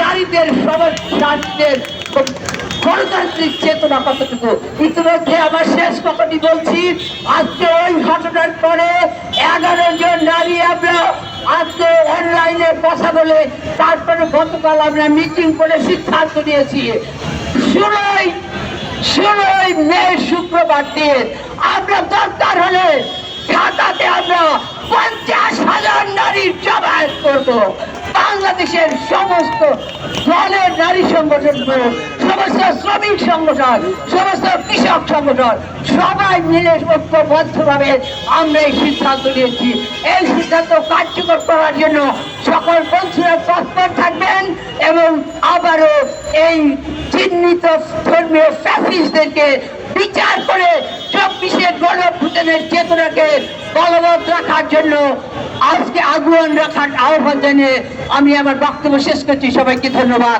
নারীদের সমাজের গণতান্ত্রিক চেতনা কতটুকু? ইতিমধ্যে আমার শেষ কথাটি বলছি, আজকে ওই ঘটনার পরে এগারো জন নারী আমরা আজকে অনলাইনে কথা বলে, তারপরে গতকাল আমরা মিটিং করে সিদ্ধান্ত নিয়েছি। ষোলোই ষোলোই মে শুক্রবার দিয়ে আমরা দরকার হলে ঢাকাতে আমরা পঞ্চাশ হাজার নারীর জমায়েত করব। বাংলাদেশের সমস্ত দলের নারী সংগঠন সমস্ত শ্রমিক সংগঠন, সমস্ত কৃষক সংগঠন, সবাই মিলে ঐক্যবদ্ধভাবে আমরা এই সিদ্ধান্ত নিয়েছি। এই সিদ্ধান্ত কার্যকর করার জন্য সকল বন্ধুরা তৎপর থাকবেন এবং আবারও এই চিহ্নিত ধর্মীয় ফ্যাসিস্টদেরকে বিচার করে চব্বিশের গণভূতানের চেতনাকে বলবৎ রাখার জন্য আজকে আগুয়ান রাখার আহ্বান জানিয়ে আমি আমার বক্তব্য শেষ করছি। সবাইকে ধন্যবাদ।